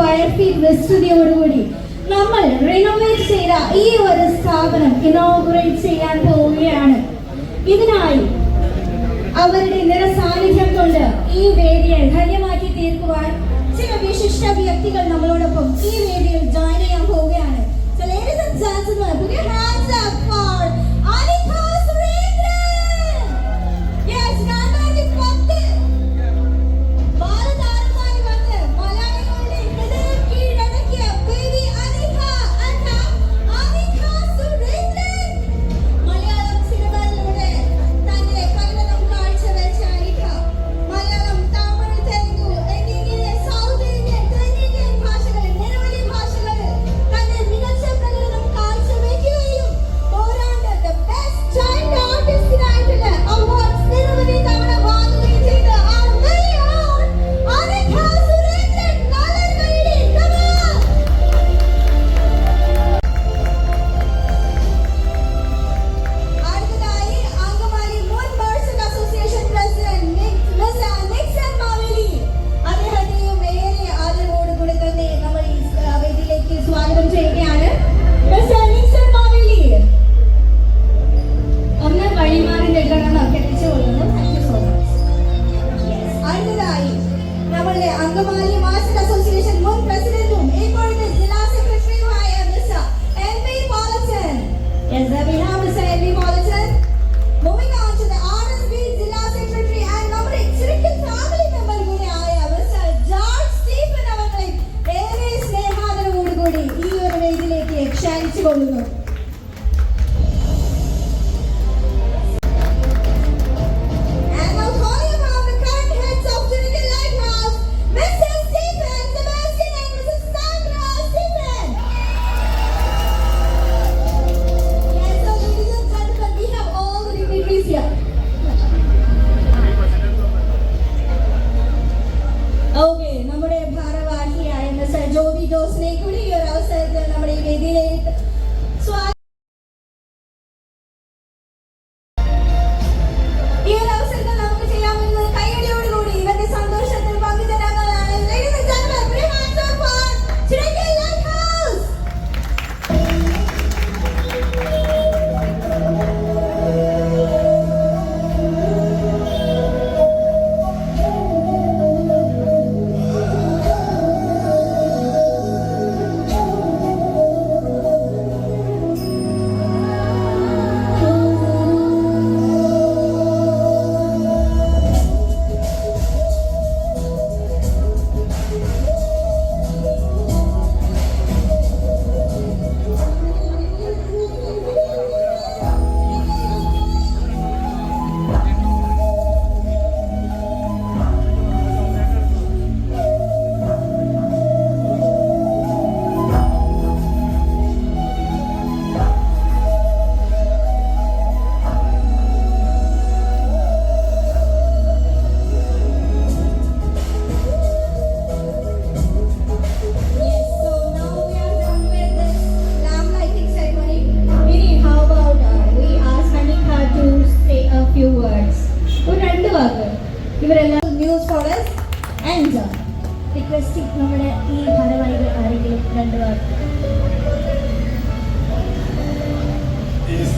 Square feet വിസ്തൃതിയോടുകൂടി നമ്മൾ renovate ചെയ്ത ഈ ഒരു സ്ഥാപനം ഇനോഗ്രേറ്റ് ചെയ്യാൻ പോവുകയാണ്. ഇതിനായി അവരുടെ നിറസാന്നിധ്യം കൊണ്ട് ഈ വേദിയെ ധന്യമാക്കി തീർക്കുവാൻ ചില വിശിഷ്ട വ്യക്തികൾ നമ്മളോടൊപ്പം ഈ വേദി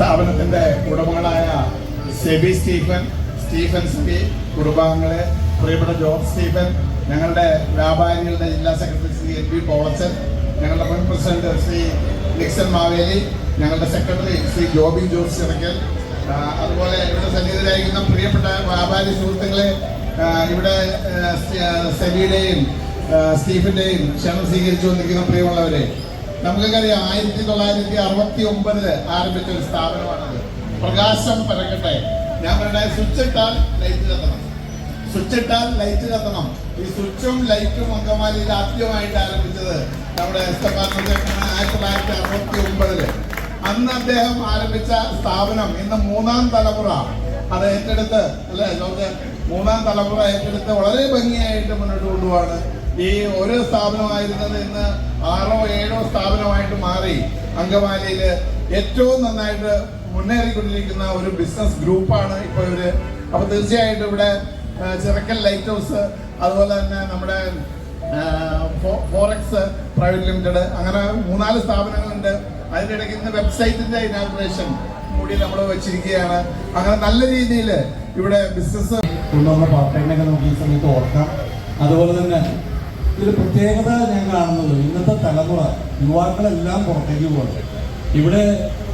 സ്ഥാപനത്തിന്റെ ഉടമകളായ സെബി സ്റ്റീഫൻ സ്റ്റീഫൻ സെബി കുടുംബാംഗങ്ങളെ പ്രിയപ്പെട്ട ജോർജ് സ്റ്റീഫൻ ഞങ്ങളുടെ വ്യാപാരികളുടെ ജില്ലാ secretary Shri N P Polachan ഞങ്ങളുടെ മുൻ പ്രസിഡന്റ് ശ്രീ നിക്സൺ മാവേലി ഞങ്ങളുടെ സെക്രട്ടറി ശ്രീ ജോബി ജോർജ് ചിറക്കൽ അതുപോലെ ഇവിടെ സന്നിഹിതരായിരിക്കുന്ന പ്രിയപ്പെട്ട വ്യാപാരി സുഹൃത്തുക്കളെ ഇവിടെ സെബിയുടെയും സ്റ്റീഫിന്റെയും ക്ഷണം സ്വീകരിച്ചു വന്നിരിക്കുന്ന പ്രിയമുള്ളവരെ നമുക്കറിയാം ആയിരത്തി തൊള്ളായിരത്തി അറുപത്തി ഒമ്പതിൽ ആരംഭിച്ച ഒരു സ്ഥാപനമാണത്. പ്രകാശം പരക്കട്ടെ. ഞാൻ പറയട്ടെ സ്വിച്ച് ഇട്ടാൽ ലൈറ്റ് കത്തണം സ്വിച്ച് ഇട്ടാൽ ലൈറ്റ് കത്തണം ഈ സ്വിച്ചും ലൈറ്റും അങ്കമാലിയിൽ ആദ്യമായിട്ട് ആരംഭിച്ചത് നമ്മുടെ എസ് എം ആയിരത്തി തൊള്ളായിരത്തി അറുപത്തി ഒമ്പതിൽ അന്ന് അദ്ദേഹം ആരംഭിച്ച സ്ഥാപനം ഇന്ന് മൂന്നാം തലമുറ. അത് ഏറ്റെടുത്ത് അല്ലെ മൂന്നാം തലമുറ ഏറ്റെടുത്ത് വളരെ ഭംഗിയായിട്ട് മുന്നോട്ട് കൊണ്ടുപോവാണ് ഈ ഒരു സ്ഥാപനമായിരുന്നത് ഇന്ന് ആറോ ഏഴോ സ്ഥാപനമായിട്ട് മാറി. അങ്കമാലിയിൽ ഏറ്റവും നന്നായിട്ട് മുന്നേറിക്കൊണ്ടിരിക്കുന്ന ഒരു ബിസിനസ് ഗ്രൂപ്പാണ് ഇപ്പോൾ ഇവർ. അപ്പൊ തീർച്ചയായിട്ടും ഇവിടെ ചിറക്കൽ ലൈറ്റ് ഹൗസ് അതുപോലെ തന്നെ നമ്മുടെ ഫോറക്സ് പ്രൈവറ്റ് ലിമിറ്റഡ് അങ്ങനെ മൂന്നാൽ സ്ഥാപനങ്ങളുണ്ട്. അതിന്റെ ഇടയ്ക്ക് ഇന്ന് വെബ്സൈറ്റിന്റെ ഇനാഗ്രേഷൻ കൂടി നമ്മൾ വെച്ചിരിക്കുകയാണ്. അങ്ങനെ നല്ല രീതിയിൽ ഇവിടെ ബിസിനസ് കൊണ്ടുവന്ന പാർട്ടൈനൊക്കെ നമുക്ക് ഈ സമയത്ത് ഓർക്കാം. അതുപോലെ തന്നെ ഇതിൽ പ്രത്യേകത ഞാൻ കാണുന്നത് ഇന്നത്തെ തലമുറ യുവാക്കളെല്ലാം പുറത്തേക്ക് പോകണം. ഇവിടെ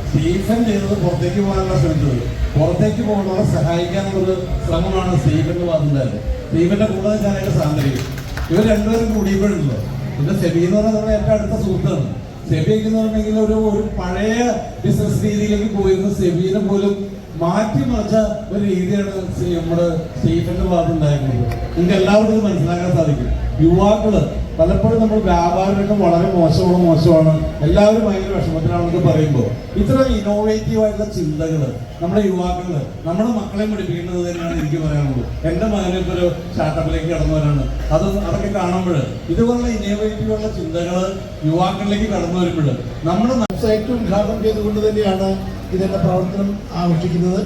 സ്റ്റീഫൻ ചെയ്തത് പുറത്തേക്ക് പോകാനുള്ള ശ്രമിച്ചത്. പുറത്തേക്ക് പോകുന്നവരെ സഹായിക്കാനുള്ളൊരു ശ്രമമാണ് സ്റ്റീഫന്റെ ഭാഗത്തുണ്ടായത് സ്റ്റീഫന്റെ കൂടെ ഞാനായിട്ട് സാന്ദ്രിക്കും ഇവർ രണ്ടുപേരും കൂടിയപ്പോഴുണ്ടല്ലോ. പിന്നെ സെബി എന്ന് പറയുന്നത് ഏറ്റവും അടുത്ത സുഹൃത്താണ്. സെബി എന്ന് പറഞ്ഞെങ്കിൽ ഒരു ഒരു പഴയ ബിസിനസ് രീതിയിലേക്ക് പോയിരുന്ന സെബീനെ പോലും മാറ്റിമറിച്ച ഒരു രീതിയാണ് നമ്മുടെ സ്റ്റേറ്റിന്റെ ഭാഗത്ത് ഉണ്ടായിരുന്നത്. നിങ്ങൾക്ക് എല്ലാവർക്കും മനസ്സിലാക്കാൻ സാധിക്കും. യുവാക്കൾ പലപ്പോഴും നമ്മൾ വ്യാപാരമൊക്കെ വളരെ മോശമാണ് മോശമാണ്. എല്ലാവരും ഭയങ്കര വിഷമത്തിലാണെന്നൊക്കെ പറയുമ്പോൾ. ഇത്ര ഇന്നോവേറ്റീവ് ആയിട്ടുള്ള ചിന്തകൾ നമ്മുടെ യുവാക്കൾ നമ്മുടെ മക്കളെ പഠിപ്പിക്കുന്നത് തന്നെയാണ് എനിക്ക് പറയാനുള്ളത്. എന്റെ മകനെ ഇപ്പോൾ ഒരു സ്റ്റാർട്ടപ്പിലേക്ക് കടന്നവരാണ് അത് അതൊക്കെ കാണുമ്പോൾ ഇതുപോലുള്ള ഇന്നോവേറ്റീവ് ഉള്ള യുവാക്കളിലേക്ക് കടന്നു വരുമ്പോൾ നമ്മുടെ വെബ്സൈറ്റ് ഉദ്ഘാടനം ചെയ്തുകൊണ്ട് തന്നെയാണ് ഇതിന്റെ പ്രവർത്തനം ആഘോഷിക്കുന്നത്.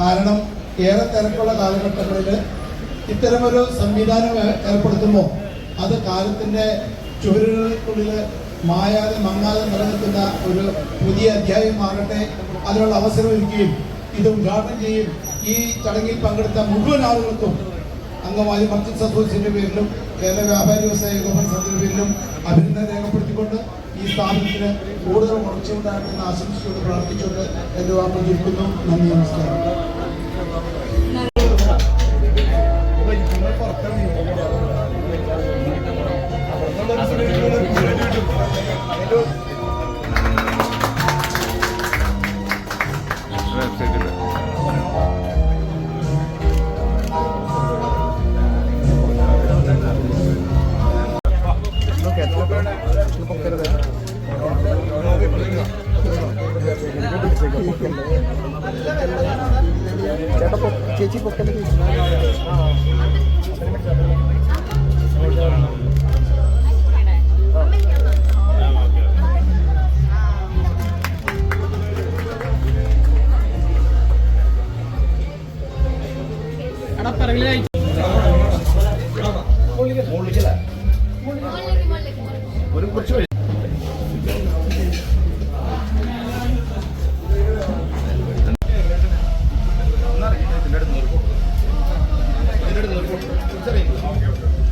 കാരണം ഏറെ തിരക്കുള്ള കാലഘട്ടങ്ങളിൽ ഇത്തരമൊരു സംവിധാനം ഏർപ്പെടുത്തുമ്പോൾ അത് കാലത്തിന്റെ ചുവരുകൾക്കുള്ളിൽ മായാതെ മങ്ങാതെ നിലനിൽക്കുന്ന ഒരു പുതിയ അധ്യായം മാറട്ടെ. അതിനുള്ള അവസരം ഒരുക്കുകയും ഇത് ഉദ്ഘാടനം ചെയ്യും. ഈ ചടങ്ങിൽ പങ്കെടുത്ത മുഴുവൻ ആളുകൾക്കും അംഗമായി മർച്ചന്റ് അസോസിയേഷന്റെ പേരിലും കേരള വ്യാപാരി വ്യവസായ ഏകോപന സമിതിയുടെ പേരിലും അഭിനന്ദനം രേഖപ്പെടുത്തിക്കൊണ്ട് ഈ സ്ഥാപനത്തിന് കൂടുതൽ വളർച്ചയുണ്ടാകണമെന്ന് ആശംസിച്ചുകൊണ്ട് പ്രാർത്ഥിച്ചുകൊണ്ട് എന്റെ വാക്കുകൾ ചുരുക്കുന്നു നന്ദി നമസ്കാരം. വെബ്സൈറ്റിൽ ചേട്ടാ ചേച്ചി പൊക്കല്ലേ ഒരു കുറച്ച് ഇതിന്റെ അടുത്ത് നോക്കും ഇതിന്റെ അടുത്ത് നോക്കും